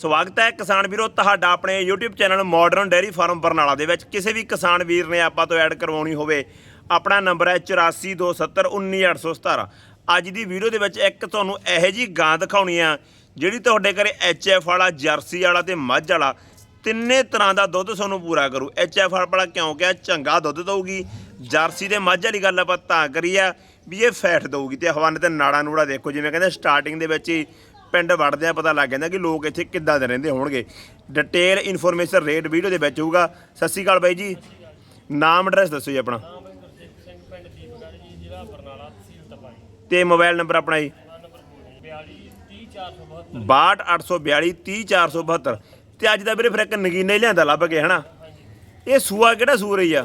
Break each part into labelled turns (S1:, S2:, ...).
S1: ਸਵਾਗਤ ਹੈ ਕਿਸਾਨ ਵੀਰੋ, ਤੁਹਾਡਾ ਆਪਣੇ YouTube channel modern dairy farm Barnala ਦੇ ਵਿੱਚ। ਕਿਸੇ ਵੀ ਕਿਸਾਨ ਵੀਰ ਨੇ ਆਪਾਂ ਤੋਂ ਐਡ ਕਰਵਾਉਣੀ ਹੋਵੇ, ਆਪਣਾ ਨੰਬਰ ਹੈ 8427191817 ਅੱਜ ਦੀ ਵੀਡੀਓ ਦੇ ਵਿੱਚ ਇੱਕ ਤੁਹਾਨੂੰ ਇਹੋ ਜੀ ਗਾਂ ਦਿਖਾਉਣੀ ਆ, ਜਿਹੜੀ ਤੁਹਾਡੇ ਘਰੇ ਐਚਐਫ ਵਾਲਾ, ਜਰਸੀ ਵਾਲਾ ਤੇ ਮੱਝ ਵਾਲਾ ਤਿੰਨੇ ਤਰ੍ਹਾਂ ਦਾ ਦੁੱਧ ਤੁਹਾਨੂੰ ਪੂਰਾ ਕਰੂ। ਐਚਐਫ ਵਾਲਾ ਕਿਉਂ ਕਿਹਾ? ਚੰਗਾ ਦੁੱਧ ਦਊਗੀ। ਜਰਸੀ ਤੇ ਮੱਝ ਵਾਲੀ ਗੱਲ ਆਪਾਂ ਤਾਂ ਕਰੀ ਆ ਵੀ ਇਹ ਫੈਟ ਦਊਗੀ ਤੇ ਹਵਾਨੇ ਤੇ ਨਾੜਾ ਨੂੜਾ ਦੇਖੋ, ਜਿਵੇਂ ਕਹਿੰਦੇ ਸਟਾਰਟਿੰਗ ਦੇ ਵਿੱਚ ਹੀ ਪਿੰਡ ਵੜਦਿਆਂ ਪਤਾ ਲੱਗ ਜਾਂਦਾ ਕਿ ਲੋਕ ਇੱਥੇ ਕਿੱਦਾਂ ਦੇ ਰਹਿੰਦੇ ਹੋਣਗੇ। ਡਿਟੇਲ ਇਨਫੋਰਮੇਸ਼ਨ ਰੇਟ ਵੀਡੀਓ ਦੇ ਵਿੱਚ ਹੋਊਗਾ। ਸਤਿ ਸ਼੍ਰੀ ਅਕਾਲ ਬਾਈ ਜੀ। ਨਾਮ ਐਡਰੈਸ ਦੱਸੋ ਜੀ ਆਪਣਾ।
S2: ਨਾਮ ਹੈ ਗੁਰਜੀਤ ਸਿੰਘ ਪਿੰਡ ਦੀਪਗੜ੍ਹ ਜੀ। ਜ਼ਿਲ੍ਹਾ ਬਰਨਾਲਾ ਤਹਿਸੀਲ ਤਪਾਈ
S1: ਤੇ ਮੋਬਾਈਲ ਨੰਬਰ ਆਪਣਾ ਜੀ
S2: ਨੰਬਰ 42 30472
S1: 62872 30472 ਤੇ ਅੱਜ ਦਾ ਵੀਰੇ ਫਿਰ ਇੱਕ ਨਗੀਨਾ ਹੀ ਲਿਆਂਦਾ ਲੱਭ ਕੇ, ਹਨਾ? ਇਹ ਸੂਆ ਕਿਹੜਾ ਸੂ ਰਹੀ ਆ?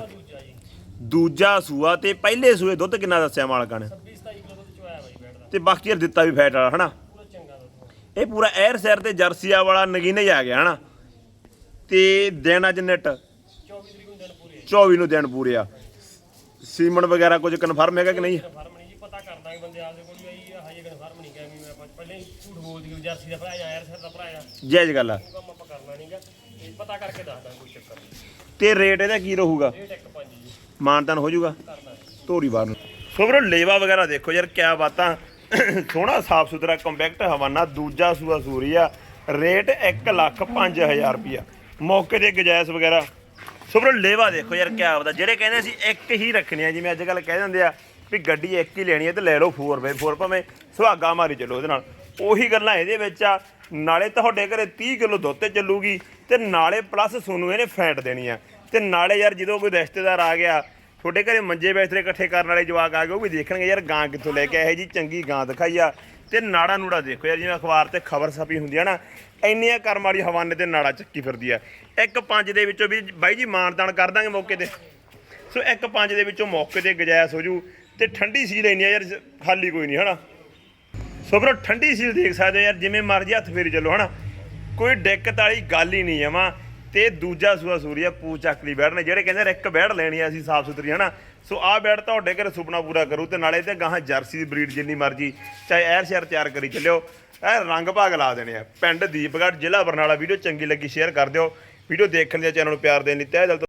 S2: ਦੂਜਾ
S1: ਸੂਆ ਤੇ ਪਹਿਲੇ ਸੂਏ ਦੁੱਧ ਕਿੰਨਾ ਦੱਸਿਆ ਮਾਲਕਾਂ ਨੇ?
S2: 26 27 ਕਿਲੋ ਦੁੱਧ ਚੋਇਆ ਬਾਈ ਬੈਠਦਾ
S1: ਤੇ ਬਾਕੀ ਯਾਰ ਦਿੱਤਾ ਵੀ ਫੈਟ ਵਾਲਾ, ਹਨਾ?
S2: ਪੂਰਾ
S1: ਇਹ ਪੂਰਾ ਐਰ ਸੈਰ ਤੇ ਜਰਸੀਆ ਵਾਲਾ ਨਗੀਨਾ ਆ ਗਿਆ ਹਨਾ? ਤੇ ਦਿਨ ਅੱਜ ਨੈਟ।
S2: 24 ਤਰੀਕ ਨੂੰ ਦਿਨ ਪੂਰੇ
S1: 24 ਨੂੰ ਦਿਨ ਪੂਰੇ ਆ। ਸੀਮਨ ਵਗੈਰਾ ਕੁਝ ਕਨਫਰਮ ਹੈਗਾ ਕਿ ਨਹੀਂ?
S2: ਕਨਫਰਮ ਨਹੀਂ ਜੀ ਪਤਾ ਕਰ ਦਾਂਗੇ ਬੰਦੇ ਆਪਦੇ ਕੋਲ ਆਈ ਹਜੇ ਕਨਫਰਮ ਨਹੀਂ ਕਿਹਾ ਵੀ ਮੈਂ ਪਹਿਲਾਂ ਹੀ ਝੂਠ ਬੋਲਦੀ ਕਿ ਜਰਸੀ ਦਾ ਭਰਾ ਜਾਂ ਯਾਰ ਸਰ ਦਾ ਭਰਾ ਆ।
S1: ਜਾਇਜ਼ ਗੱਲ ਆ।
S2: ਕੰਮ ਆਪਾਂ ਕਰਨਾ ਨਹੀਂਗਾ ਇਹ ਪਤਾ ਕਰਕੇ ਦੱਸ ਦਾਂ ਕੋਈ ਚੱਕਰ ਨਹੀਂ।
S1: ਤੇ ਰੇਟ ਇਹਦਾ ਕੀ ਰਹੂਗਾ?
S2: ਰੇਟ ਇੱਕ ਪੰਜ ਜੀ।
S1: ਮਾਨਤਾਨ ਹੋ ਜਾਊਗਾ?
S2: ਕਰਦਾ
S1: ਧੋਰੀ ਬਾਰ ਨੂੰ। ਸੋ ਵੀਰੋ ਲੇਵਾ ਵਗੈਰਾ ਦੇਖੋ ਯਾਰ ਕਿਆ ਬਾਤਾਂ। ਸੋਹਣਾ, ਸਾਫ਼ ਸੁਥਰਾ, ਕੰਪੈਕਟ ਹਵਾਨਾ, ਦੂਜਾ ਸੂਆ ਸੂਰੀਆ, ਰੇਟ 1 ਲੱਖ 5000 ਰੁਪਿਆ ਮੌਕੇ ਤੇ ਗੁਜਾਇਸ਼ ਵਗੈਰਾ। ਸੋ ਵੀਰੋ ਲੇਵਾ ਦੇਖੋ ਯਾਰ, ਕਿਆ ਆਪਦਾ। ਜਿਹੜੇ ਕਹਿੰਦੇ ਸੀ ਇੱਕ ਹੀ ਰੱਖਣੀ ਆ, ਜਿਵੇਂ ਅੱਜ ਕੱਲ ਕਹਿ ਦਿੰਦੇ ਆ ਵੀ ਗੱਡੀ ਇੱਕ ਹੀ ਲੈਣੀ ਹੈ ਤੇ ਲੈ ਲਓ 4x4 ਭਾਵੇਂ ਸੁਹਾਗਾ ਮਾਰੀ ਚੱਲੋ ਉਹਦੇ ਨਾਲ। ਉਹੀ ਗੱਲਾਂ ਇਹਦੇ ਵਿੱਚ ਆ, ਨਾਲੇ ਤੁਹਾਡੇ ਘਰੇ 30 ਕਿਲੋ ਦੁੱਧ ਤੇ ਚੱਲੂਗੀ ਤੇ ਨਾਲੇ ਪਲੱਸ ਤੁਹਾਨੂੰ ਇਹਨੇ ਫੈਟ ਦੇਣੀ ਆ। ਤੇ ਨਾਲੇ ਯਾਰ ਜਦੋਂ ਕੋਈ ਰਿਸ਼ਤੇਦਾਰ ਆ ਗਿਆ ਤੁਹਾਡੇ ਘਰੇ ਮੰਜੇ ਬਿਸਤਰੇ ਇਕੱਠੇ ਕਰਨ ਵਾਲੇ ਜਵਾਕ ਆ ਗਏ, ਉਹ ਵੀ ਦੇਖਣਗੇ ਯਾਰ ਗਾਂ ਕਿੱਥੋਂ ਲੈ ਕੇ ਆਏ ਜੀ ਚੰਗੀ ਗਾਂ ਦਿਖਾਈ ਆ। ਤੇ ਨਾੜਾ ਨੂੜਾ ਦੇਖੋ ਯਾਰ, ਜਿਵੇਂ ਅਖਬਾਰ ਤੇ ਖਬਰ ਛਪੀ ਹੁੰਦੀ ਆ ਨਾ, ਇੰਨੀਆਂ ਕਰਮ ਵਾਲੀ ਹਵਾਨੇ ਤੇ ਨਾੜਾ ਚੱਕੀ ਫਿਰਦੀ ਆ। ਇੱਕ ਪੰਜ ਦੇ ਵਿੱਚੋਂ ਵੀ ਬਾਈ ਜੀ ਮਾਨਦਾਨ ਕਰ ਦਾਂਗੇ ਮੌਕੇ ਤੇ। ਸੋ ਇੱਕ ਪੰਜ ਦੇ ਵਿੱਚੋਂ ਮੌਕੇ ਤੇ ਗੁਜਾਇਸ਼ ਹੋ ਜੂ ਤੇ ਠੰਡੀ ਸੀ ਲੈਣੀ ਆ ਯਾਰ ਖਾਲੀ ਕੋਈ ਨਹੀਂ, ਹਨਾ? ਸੋ ਬਰੋ ਠੰਡੀ ਸੀਲ ਦੇਖ ਸਕਦੇ ਹੋ ਯਾਰ, ਜਿਵੇਂ ਮਰਜ਼ੀ ਹੱਥ ਫੇਰੀ ਚੱਲੋ, ਹਨਾ? ਕੋਈ ਦਿੱਕਤ ਵਾਲੀ ਗੱਲ ਹੀ ਨਹੀਂ ਜਮਾ ਤੇ ਦੂਜਾ ਸੂਆ ਸੂਰੀਆ ਪੂ ਚੱਕਲੀ ਬੈਠ ਨੇ, ਜਿਹੜੇ ਕਹਿੰਦੇ ਇੱਕ ਬੈੜ ਲੈਣੀ ਆ ਅਸੀਂ ਸਾਫ਼ ਸੁਥਰੀ, ਹਨਾ? ਸੋ ਆਹ ਬੈੜ ਤੁਹਾਡੇ ਘਰ ਸੁਪਨਾ ਪੂਰਾ ਕਰੂ ਤੇ ਨਾਲੇ ਤੇ ਗਾਹਾਂ ਜਰਸੀ ਦੀ ਬਰੀਡ ਜਿੰਨੀ ਮਰਜ਼ੀ, ਚਾਹੇ ਐਰ ਸ਼ਹਿਰ ਤਿਆਰ ਕਰੀ ਚੱਲਿਓ ਇਹ ਰੰਗ ਭਾਗ ਲਾ ਦੇਣੇ ਆ। ਪਿੰਡ ਦੀਪਗੜ੍ਹ ਜ਼ਿਲ੍ਹਾ ਬਰਨਾਲਾ, ਵੀਡੀਓ ਚੰਗੀ ਲੱਗੀ, ਸ਼ੇਅਰ ਕਰ ਦਿਓ, ਵੀਡੀਓ ਦੇਖਣ ਦੇ ਚੈਨਲ ਨੂੰ ਪਿਆਰ ਦੇਣ ਲਈ ਤਹਿ ਦਿਲ